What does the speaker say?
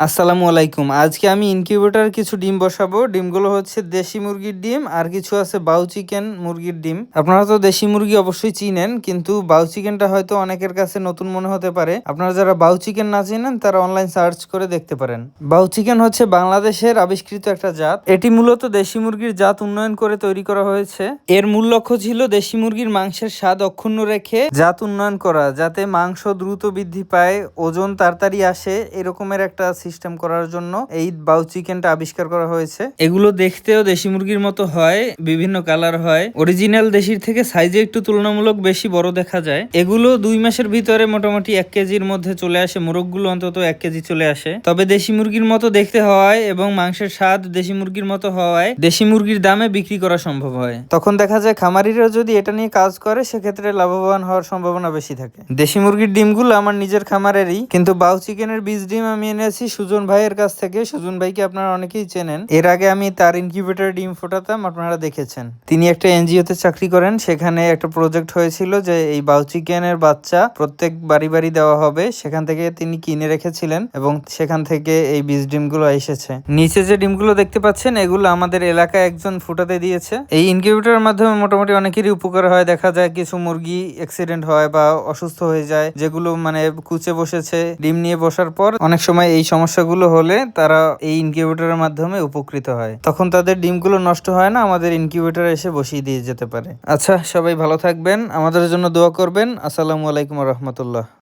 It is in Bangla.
আসসালামু আলাইকুম। আজকে আমি ইনকিউবেটার কিছু ডিম বসাবো। ডিমগুলো হচ্ছে দেশি মুরগির ডিম, আর কিছু আছে বাউ চিকেন মুরগির ডিম। আপনারা তো দেশি মুরগি অবশ্যই চিনেন, কিন্তু বাউ চিকেনটা হয়তো অনেকের কাছে নতুন মনে হতে পারে। আপনারা যারা বাউ চিকেন না চিনেন, তারা অনলাইন সার্চ করে দেখতে পারেন। বাউ চিকেন হচ্ছে বাংলাদেশের আবিষ্কৃত একটা জাত। এটি মূলত দেশি মুরগির জাত উন্নয়ন করে তৈরি করা হয়েছে। এর মূল লক্ষ্য ছিল দেশি মুরগির মাংসের স্বাদ অক্ষুণ্ণ রেখে জাত উন্নয়ন করা, যাতে মাংস দ্রুত বৃদ্ধি পায়, ওজন তাড়াতাড়ি আসে, এরকমের একটা সিস্টেম করার জন্য এই বাউ চিকেনটা আবিষ্কার করা হয়েছে। এগুলো দেখতেও দেশি মুরগির মতো হয় বিভিন্ন কালার হয়। অরিজিনাল দেশির থেকে সাইজে একটু তুলনামূলক বেশি বড় দেখা যায়। এগুলো দুই মাসের ভিতরে মোটামুটি এক কেজির মধ্যে চলে আসে মোরগগুলো অন্তত এক কেজি চলে আসে। তবে দেশি মুরগির মতো দেখতে হওয়ায় এবং মাংসের স্বাদ দেশি মুরগির মতো হওয়ায় দেশি মুরগির দামে বিক্রি করা সম্ভব হয়। তখন দেখা যায় খামারিরা যদি এটা নিয়ে কাজ করে সেক্ষেত্রে লাভবান হওয়ার সম্ভাবনা বেশি থাকে। দেশি মুরগির ডিমগুলো আমার নিজের খামারেরই কিন্তু বাউ চিকেনের বীজ ডিম আমি এনেছি সুজন ভাইয়ের কাছ থেকে, সুজন ভাইকে আপনারা অনেকেই চেনেন। এর আগে আমি তার ইনকিউবেটর ডিম ফোটাতাম, আপনারা দেখেছেন। তিনি একটা এনজিওতে চাকরি করেন, সেখানে একটা প্রজেক্ট হয়েছিল যে এই বাউ চিকেনের বাচ্চা প্রত্যেক বাড়ি বাড়ি দেওয়া হবে, সেখান থেকে তিনি কিনে রেখেছিলেন এবং সেখান থেকে এই বীজ ডিমগুলো এসেছে। নিচে যে ডিমগুলো দেখতে পাচ্ছেন, এগুলো আমাদের এলাকায় একজন ফুটাতে দিয়েছে। এই ইনকিউবেটরের মাধ্যমে মোটামুটি অনেকেরই উপকার হয়। দেখা যায় কিছু মুরগি অ্যাক্সিডেন্ট হয় বা অসুস্থ হয়ে যায়, যেগুলো মানে কুচে বসেছে। ডিম নিয়ে বসার পর অনেক সময় এই সমস্যাগুলো হলে তারা এই ইনকিউবেটরের মাধ্যমে উপকৃত হয়। তখন তাদের ডিমগুলো নষ্ট হয় না, আমাদের ইনকিউবেটর এসে বসিয়ে দিয়ে যেতে পারে। আচ্ছা সবাই ভালো থাকবেন। আমাদের জন্য দোয়া করবেন। আসসালামু আলাইকুম রহমতুল্লাহ।